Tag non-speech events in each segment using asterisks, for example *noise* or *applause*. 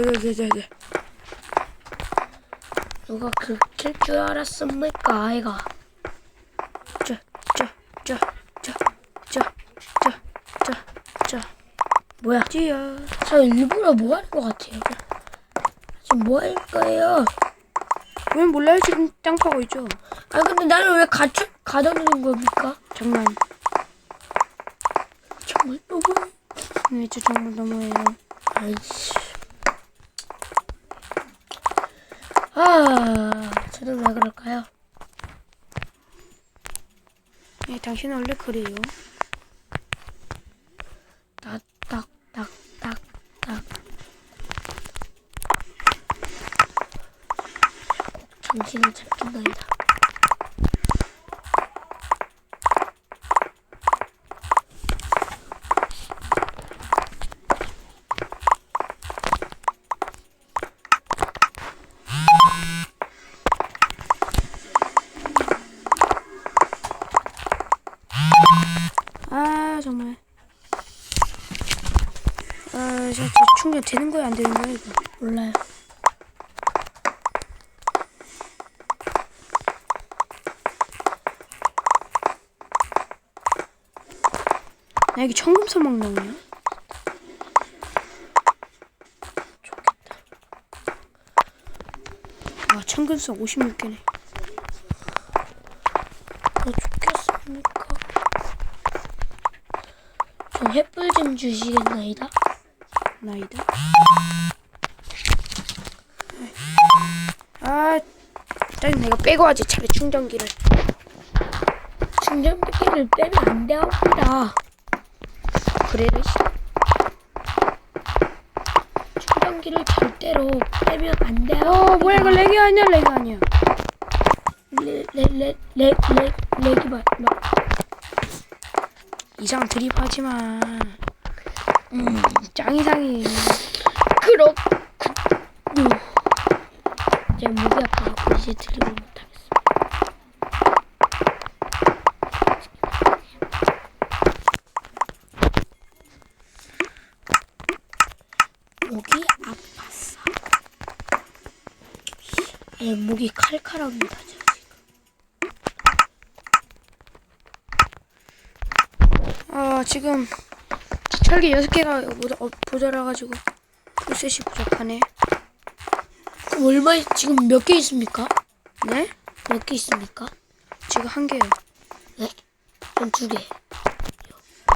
네네네네. 누가 그킬 줄 알았습니까, 아이가? 짜짜짜짜짜짜짜 뭐야? 찌야. 저 일부러 뭐 하는 것 같아요. 지금 뭐 할 거예요? 왜 몰라요? 지금 땅 파고 있죠. 아 근데 나는 왜 가축 가둬두는 겁니까? 장난. 정말 너무 네, 저 정말 너무해요. 아이씨. 아, 저는 왜 그럴까요? 네, 당신은 원래 그래요. 딱, 딱, 딱, 딱, 딱. 정신을 잡긴다이다. 아 정말. 아, 저, 저 충전 되는 거야 안 되는 거야 이거? 몰라요. 나 여기 청금서 막 나오냐? 아, 청금서 56개네. 뭐 죽겠습니까? 저 횃불 좀 주시겠나이다? 나이다. 아, 일단 내가 빼고 하지 차라리 충전기를. 충전기를 빼면 안 되옵니다. 그래를 씨. 충전기를 절대로 빼면 안 돼요. 어, 뭐야 이거 렉이 아니야 렉이 아니야. 레레레레레 렉이 막 막. 이상 드립하지 마. 음, 짱 이상해. 그렇. 음. 제 목이 아파서 이제 들으면 못하겠어. 목이 아팠어. 예, 목이 칼칼합니다, 저 지금. 철기 6개가 모자, 어, 모자라가지고 풀셋이 부족하네. 그럼 얼마 지금 몇 개 있습니까? 네? 몇 개 있습니까? 지금 한 개요. 네? 전두 개.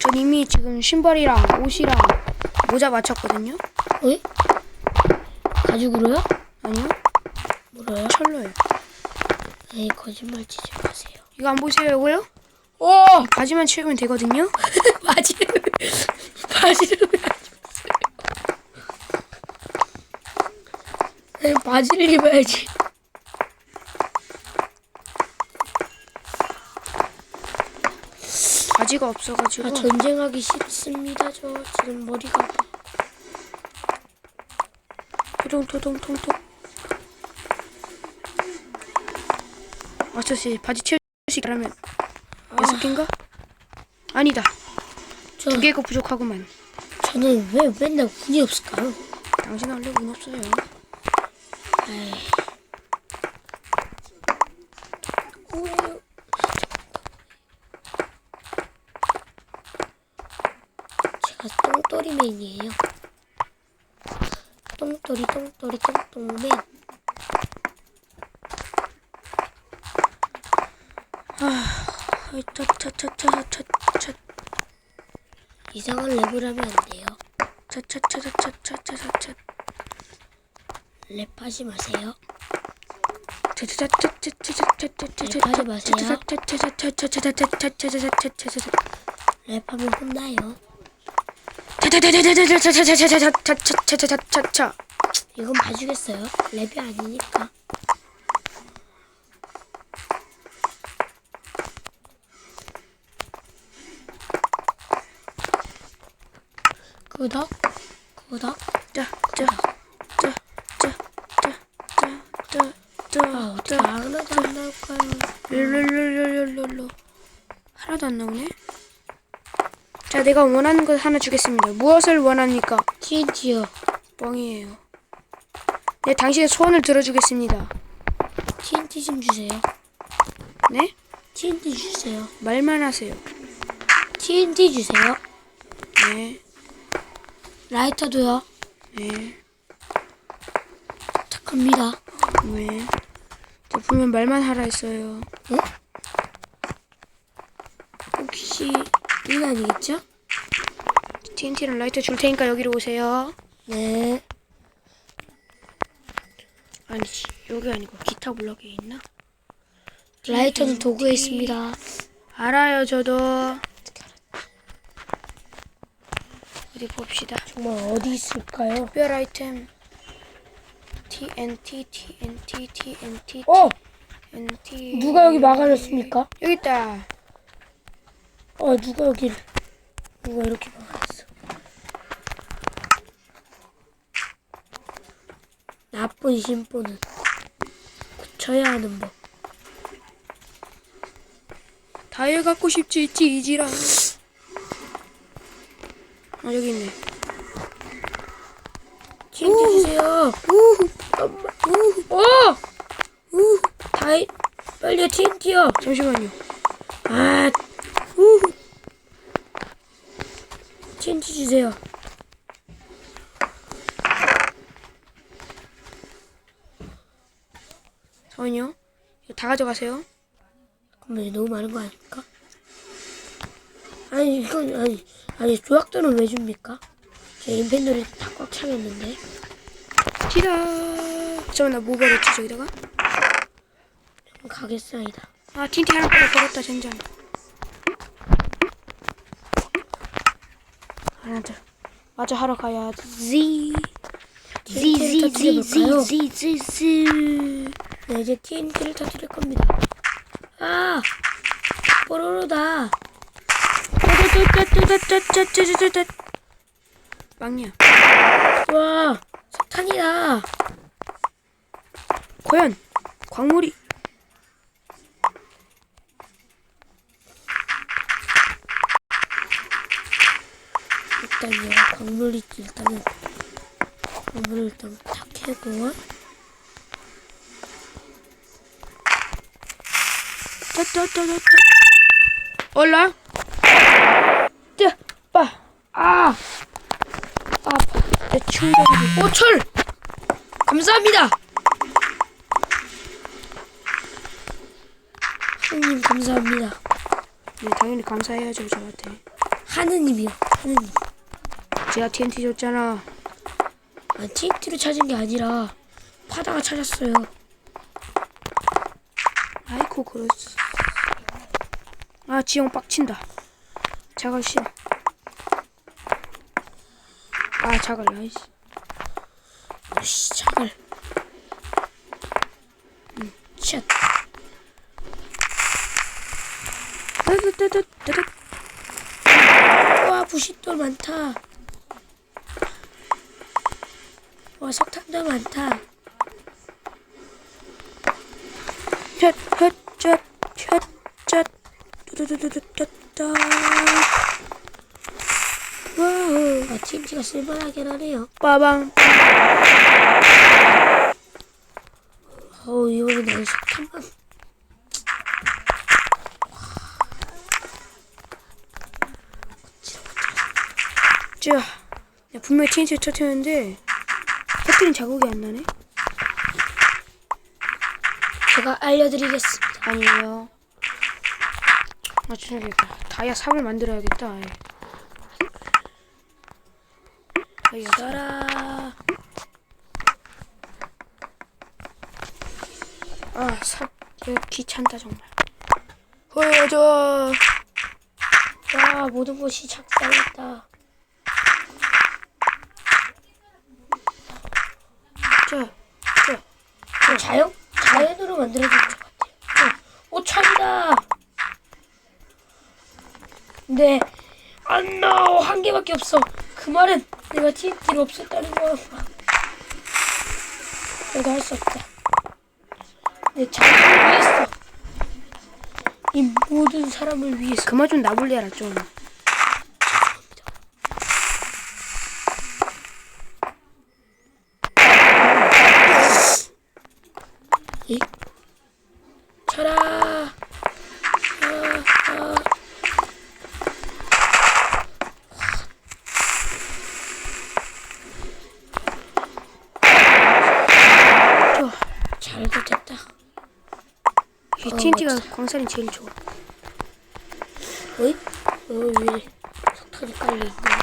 전 이미 지금 신발이랑 옷이랑 모자 맞췄거든요. 왜? 가죽으로요? 아니요? 뭐로요? 철로요. 에이 거짓말 치지 마세요. 이거 안 보이세요, 이거요? 오! 바지만 채우면 되거든요. *laughs* 바지를 바지를. 에이, 바지를 입어야지. 바지가 없어가지고. 아 전쟁하기 싫습니다. 저 지금 머리가. 토동토동통통. 맞췄지. 바지 채우시 그러면 여섯 개인가? 아니다. 저 두 개가 부족하구만. 저는 왜 맨날 운이 없을까요? 당신은 원래 운 없어요. 에이. 제가 똥돌이맨이에요. 똥돌이 똥돌이 똥똥맨. 차차차차차차 이상한 랩을 하면 안 돼요. 차차차차차차차차 랩하지 마세요. 랩하면 혼나요. 이건 봐주겠어요? 랩이 아니니까. 끄덕, 끄덕. 아, 어떻게 하나도 안 나올까요? 룰룰룰룰룰룰 하나도 안 나오네. 자, 내가 원하는 것 하나 주겠습니다. 무엇을 원합니까? TNT요. 뻥이에요. 네, 당신의 소원을 들어주겠습니다. TNT 좀 주세요. 네? TNT 주세요. 말만 하세요. TNT 주세요. 네, 라이터도요. 네, 부탁합니다. 네. 저 분명 말만 하라 했어요. 네? 혹시 이거 아니겠죠? TNT랑 라이터 줄 테니까 여기로 오세요. 네. 아니, 씨, 여기 아니고 기타 블럭에 있나? 라이터는 도구에 있습니다. 알아요, 저도. 어디 봅시다. 정말 어디 있을까요? 특별 아이템. TNT, TNT, TNT, 어! TNT. 누가 여기 막아놨습니까? 여기 있다. 어, 누가 여기를. 누가 이렇게 막아놨어. 나쁜 심보는 고쳐야 하는 법. 다이아 갖고 싶지 있지 이지라. 아 여기 있네. TNT 주세요. 우후. 어! 우! 다이, 빨리요, TNT요. 잠시만요. 아, 우후. TNT 주세요. 잠깐만요. 다 가져가세요. 그러면 너무 많은 거 아닙니까? 아니, 이건, 아니, 아니, 조약도는 왜 줍니까? 제 인벤토리 다꽉 차겠는데. 티다. 잠깐만 나뭐 버렸지 저기다가? 좀 가겠습니다. 아 TNT 하나 빼고 버렸다 젠장. 하나 더. 마저 하러 가야지. TNT를 터뜨려볼까요? 지지지지지. 네, 이제 TNT를 터뜨릴 겁니다. 아! 뽀로로다. 막냐. 와, 석탄이다. 과연 광물이 일단요 광물이 일단은 광물을 일단 탁 해고 짜짜짜짜짜 올라 충격이. 오, 철! 감사합니다! 하느님, 감사합니다. 네, 당연히 감사해야죠 저한테. 하느님이요, 하느님. 제가 TNT 줬잖아. 아, TNT를 찾은 게 아니라, 파다가 찾았어요. 아이고 그렇지. 아 지영 빡친다. 자갈 싫어. 아 작을, 아이씨. 아이씨 자갈 샷 음, 쉣. 와 부싯돌 많다 와 석탄도 많다 샷 샷 샷샷 쉣. TNT가 쓸만하긴 하네요. 빠방. 어우, 이번엔 나는 석탄만. 자. 야, 분명히 TNT 터트렸는데 터트린 자국이 안 나네. 제가 알려드리겠습니다. 아니에요. 아, 죄송해요. 다이아 3을 만들어야겠다. 아예. 가라. 아, 삽. 이거 귀찮다, 정말. 보여줘. 와, 모든 곳이 작살났다. 자, 저 자연, 자연으로 만들어진 것 같아요. 어, 오, 천이다. 네. 안 나와. 한 개밖에 없어. 그 말은 내가 TNT를 없앴다는 거야. 내가 할 수 없다. 내 자연을 위해서. 이 모든 사람을 위해서. 그만 좀 나불래라, 좀. TNT가 광산이 제일 좋아. 어이? 어, 왜 석탄이 깔려 있냐?